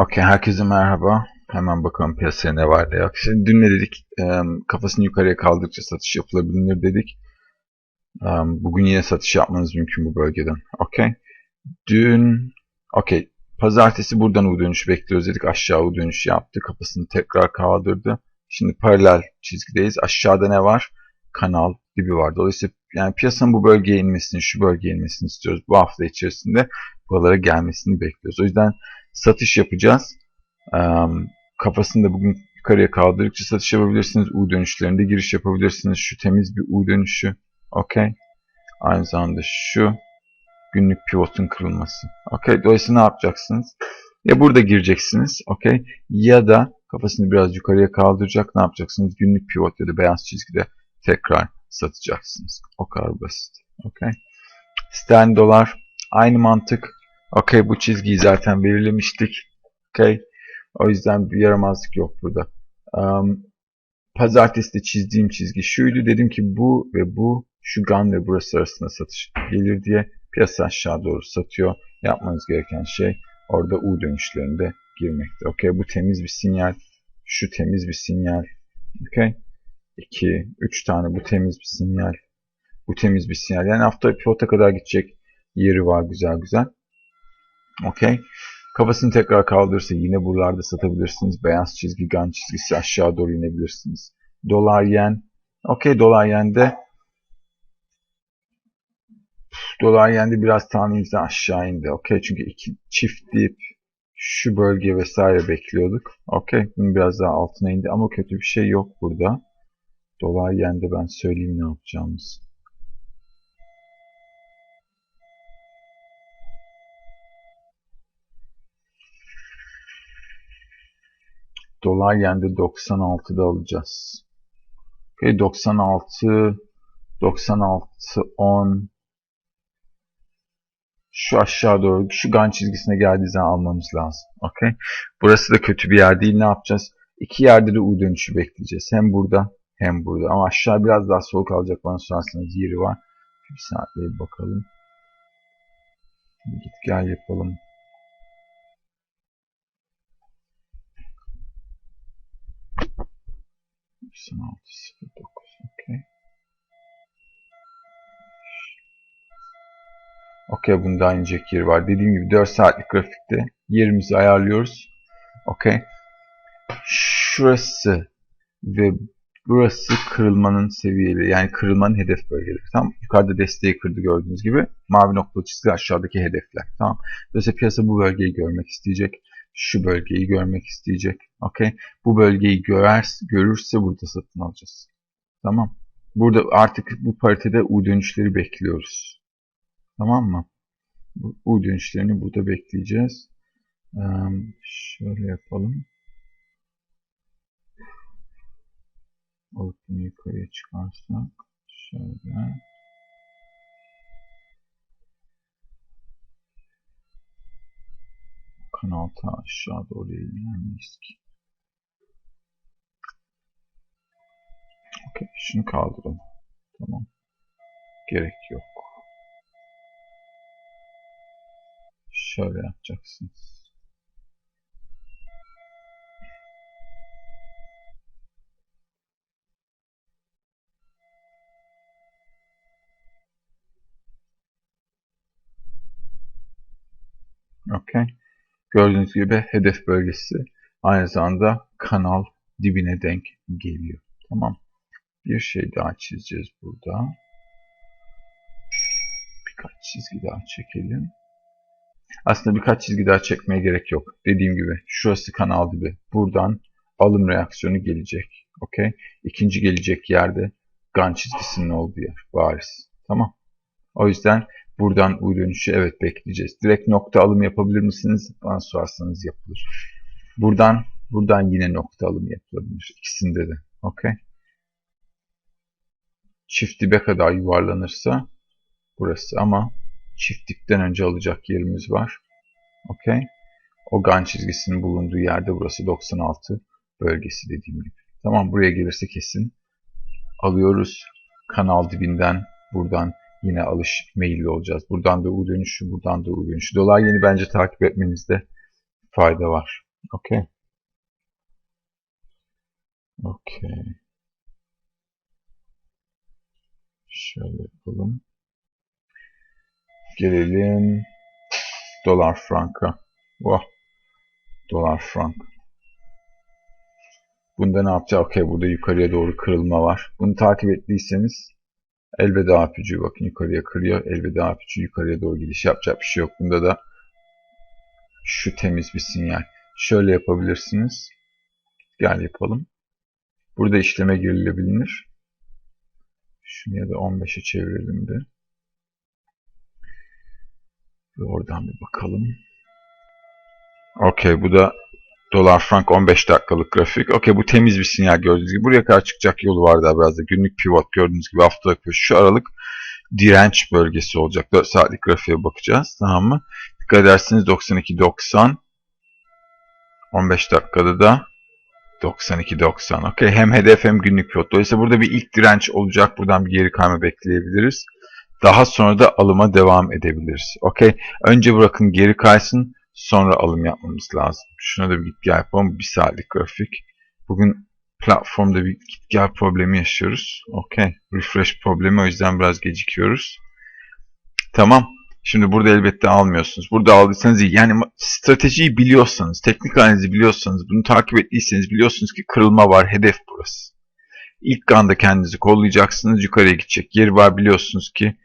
Okey, herkese merhaba. Hemen bakalım piyasaya ne var yok. Şimdi dün ne dedik? Kafasını yukarıya kaldırdıkça satış yapılabilir dedik. Bugün yine satış yapmanız mümkün bu bölgeden. Okey. Dün, okey. Pazartesi buradan U dönüşü bekliyoruz dedik. Aşağı U dönüşü yaptı. Kafasını tekrar kaldırdı. Şimdi paralel çizgideyiz. Aşağıda ne var? Kanal dibi var. Dolayısıyla yani piyasanın bu bölgeye inmesini, şu bölgeye inmesini istiyoruz. Bu hafta içerisinde buralara gelmesini bekliyoruz. O yüzden satış yapacağız. Kafasını da bugün yukarıya kaldırdıkça satış yapabilirsiniz. U dönüşlerinde giriş yapabilirsiniz. Şu temiz bir U dönüşü. Okey. Aynı zamanda şu günlük pivotun kırılması. Okey. Dolayısıyla ne yapacaksınız? Ya burada gireceksiniz. Okey. Ya da kafasını biraz yukarıya kaldıracak. Ne yapacaksınız? Günlük pivot ya da beyaz çizgide tekrar satacaksınız. O kadar basit. Okey. Sterlin dolar aynı mantık. Okey bu çizgiyi zaten belirlemiştik. Okey. O yüzden bir yaramazlık yok burada. Um, Pazartesi de çizdiğim çizgi şuydu. Dedim ki bu ve bu şu GAN ve burası arasında satış gelir diye piyasa aşağı doğru satıyor. Yapmanız gereken şey orada U dönüşlerinde girmekte. Okey bu temiz bir sinyal. Şu temiz bir sinyal. Okey. 2, 3 tane bu temiz bir sinyal. Bu temiz bir sinyal. Yani hafta pivota kadar gidecek yeri var güzel güzel. Okey. Kafasını tekrar kaldırırsa yine buralarda satabilirsiniz. Beyaz çizgi, gan çizgisi aşağı doğru inebilirsiniz. Dolar yen. Okey dolar yende dolar yende biraz tahminimizden aşağı indi. Okey çünkü iki çift dip şu bölge vesaire bekliyorduk. Okey biraz daha altına indi ama kötü bir şey yok burada. Dolar yende ben söyleyeyim ne yapacağımız. Dolar yende 96'da alacağız. Okay, 96 96 10 şu aşağı doğru şu gan çizgisine geldiği zaman almamız lazım. Okay? Burası da kötü bir yer değil. Ne yapacağız? İki yerde de U dönüşü bekleyeceğiz. Hem burada hem burada. Ama aşağı biraz daha soğuk alacak bana sorarsanız yeri var. Bir saatle bir bakalım. Git gel yapalım. 9609 okey. Okey bunda inecek yer var. Dediğim gibi 4 saatlik grafikte yerimizi ayarlıyoruz. Okey. Şurası ve burası kırılmanın seviyeleri. Yani kırılmanın hedef bölgeleri. Tamam. Yukarıda desteği kırdı gördüğünüz gibi. Mavi noktalı çizgi aşağıdaki hedefler. Tamam. Dolayısıyla piyasa bu bölgeyi görmek isteyecek şu bölgeyi görmek isteyecek. Okay. Bu bölgeyi görer, görürse burada satın alacağız. Tamam. Burada artık bu paritede U dönüşleri bekliyoruz. Tamam mı? U dönüşlerini burada bekleyeceğiz. Şöyle yapalım. Alıp bunu yukarıya çıkarsak. Şöyle. Kanalta aşağı doğru eğilmeyiz ki. Okay, şunu kaldıralım. Tamam. Gerek yok. Şöyle yapacaksınız. Okay. Gördüğünüz gibi hedef bölgesi aynı zamanda kanal dibine denk geliyor. Tamam. Bir şey daha çizeceğiz burada. Birkaç çizgi daha çekelim. Aslında birkaç çizgi daha çekmeye gerek yok. Dediğim gibi şurası kanal dibi. Buradan alım reaksiyonu gelecek. Okey. İkinci gelecek yerde gan çizgisinin olduğu yer. Bariz. Tamam. O yüzden Buradan U dönüşü evet bekleyeceğiz. Direkt nokta alım yapabilir misiniz? Bana sorarsanız yapılır. Buradan buradan yine nokta alım yapılabilir. İkisinde de. Okey. Çift dibe kadar yuvarlanırsa burası ama çift dipten önce alacak yerimiz var. Okey. O gan çizgisinin bulunduğu yerde burası 96 bölgesi dediğim gibi. Tamam buraya gelirse kesin alıyoruz. Kanal dibinden buradan yine alış meyilli olacağız. Buradan da U dönüşü, buradan da U dönüşü. Dolar yeni bence takip etmenizde fayda var. Okey. Okey. Şöyle yapalım. Gelelim dolar franka. Vah. Dolar frank. Bunda ne yapacağız? Okey burada yukarıya doğru kırılma var. Bunu takip ettiyseniz elveda öpücüğü bakın yukarıya kırıyor. Elveda öpücüğü yukarıya doğru gidiş yapacak bir şey yok. Bunda da şu temiz bir sinyal. Şöyle yapabilirsiniz. Gel yapalım. Burada işleme girilebilir. Şunu ya da 15'e çevirelim bir. Ve oradan bir bakalım. Okey bu da dolar frank 15 dakikalık grafik. Okey bu temiz bir sinyal gördüğünüz gibi. Buraya kadar çıkacak yolu var daha biraz da. Günlük pivot gördüğünüz gibi haftalık pivot. Şu aralık direnç bölgesi olacak. 4 saatlik grafiğe bakacağız. Tamam mı? Dikkat ederseniz 92-90 15 dakikada da 92-90. Okey. Hem hedef hem günlük pivot. Dolayısıyla burada bir ilk direnç olacak. Buradan bir geri kayma bekleyebiliriz. Daha sonra da alıma devam edebiliriz. Okey. Önce bırakın geri kaysın. Sonra alım yapmamız lazım. Şuna da bir git gel yapalım. Bir saatlik grafik. Bugün platformda bir git gel problemi yaşıyoruz. Okey. Refresh problemi o yüzden biraz gecikiyoruz. Tamam. Şimdi burada elbette almıyorsunuz. Burada aldıysanız iyi. Yani stratejiyi biliyorsanız, teknik analizi biliyorsanız, bunu takip ettiyseniz biliyorsunuz ki kırılma var. Hedef burası. İlk anda kendinizi kollayacaksınız. Yukarıya gidecek. Yeri var biliyorsunuz ki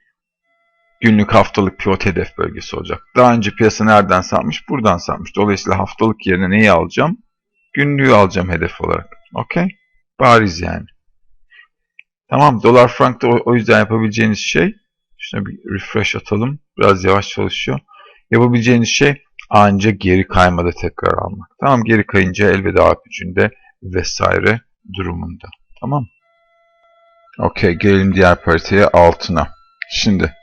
günlük haftalık pivot hedef bölgesi olacak. Daha önce piyasa nereden satmış? Buradan satmış. Dolayısıyla haftalık yerine neyi alacağım? Günlüğü alacağım hedef olarak. Okey? Bariz yani. Tamam. Dolar frankta o, yüzden yapabileceğiniz şey Şuna bir refresh atalım. Biraz yavaş çalışıyor. Yapabileceğiniz şey ancak geri kaymada tekrar almak. Tamam geri kayınca elveda öpücüğünde vesaire durumunda. Tamam. Okey gelelim diğer pariteye altına. Şimdi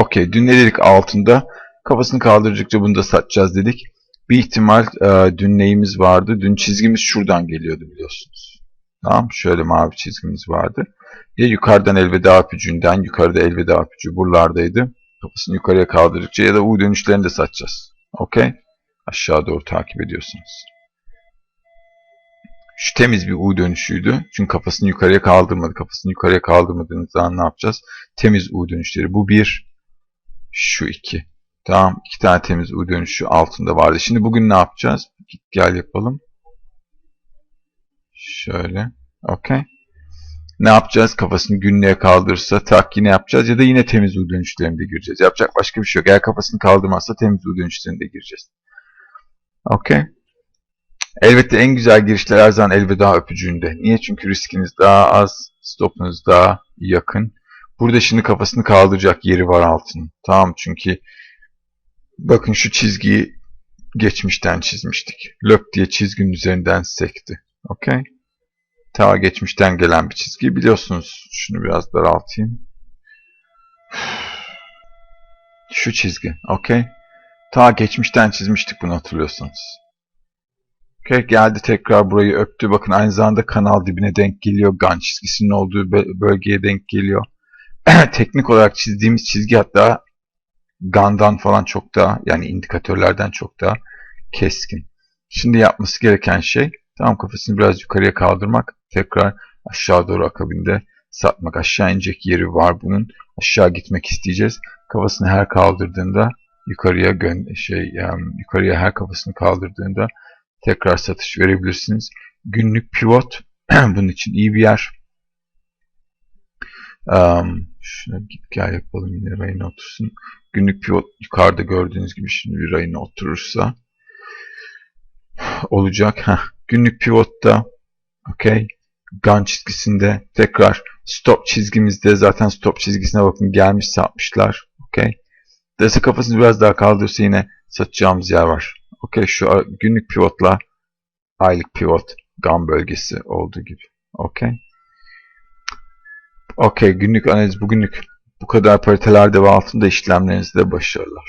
okey dün ne dedik altında? Kafasını kaldırdıkça bunu da satacağız dedik. Bir ihtimal e, dün neyimiz vardı? Dün çizgimiz şuradan geliyordu biliyorsunuz. Tamam şöyle mavi çizgimiz vardı. Ya yukarıdan elveda öpücüğünden, yukarıda elveda öpücüğü buralardaydı. Kafasını yukarıya kaldırdıkça ya da U dönüşlerini de satacağız. Okey? Aşağı doğru takip ediyorsunuz. Şu temiz bir U dönüşüydü. Çünkü kafasını yukarıya kaldırmadı. Kafasını yukarıya kaldırmadığınız zaman ne yapacağız? Temiz U dönüşleri. Bu bir, şu iki. Tamam. iki tane temiz U dönüşü altında vardı. Şimdi bugün ne yapacağız? Git gel yapalım. Şöyle. Okey. Ne yapacağız? Kafasını günlüğe kaldırırsa tak yine yapacağız ya da yine temiz U dönüşlerine de gireceğiz. Yapacak başka bir şey yok. Eğer kafasını kaldırmazsa temiz U dönüşlerine de gireceğiz. Okey. Elbette en güzel girişler her zaman elveda öpücüğünde. Niye? Çünkü riskiniz daha az, stopunuz daha yakın. Burada şimdi kafasını kaldıracak yeri var altının. Tamam çünkü bakın şu çizgiyi geçmişten çizmiştik. Löp diye çizginin üzerinden sekti. Okey. Ta geçmişten gelen bir çizgi biliyorsunuz. Şunu biraz daraltayım. Şu çizgi. Okey. Ta geçmişten çizmiştik bunu hatırlıyorsanız. Okey. Geldi tekrar burayı öptü. Bakın aynı zamanda kanal dibine denk geliyor. Gan çizgisinin olduğu bölgeye denk geliyor. Teknik olarak çizdiğimiz çizgi hatta Gan'dan falan çok daha yani indikatörlerden çok daha keskin. Şimdi yapması gereken şey Tam kafasını biraz yukarıya kaldırmak. Tekrar aşağı doğru akabinde satmak. Aşağı inecek yeri var bunun. Aşağı gitmek isteyeceğiz. Kafasını her kaldırdığında yukarıya şey yani yukarıya her kafasını kaldırdığında tekrar satış verebilirsiniz. Günlük pivot bunun için iyi bir yer. Um, şuna git gel yapalım yine rayına otursun. Günlük pivot yukarıda gördüğünüz gibi şimdi bir rayına oturursa olacak. Heh, günlük pivotta okey gun çizgisinde tekrar stop çizgimizde zaten stop çizgisine bakın gelmiş satmışlar. Okey. Dese kafasını biraz daha kaldırırsa yine satacağımız yer var. Okey şu günlük pivotla aylık pivot gun bölgesi olduğu gibi. Okey. Okey günlük analiz bugünlük bu kadar paritelerde ve altında işlemlerinizde başarılar.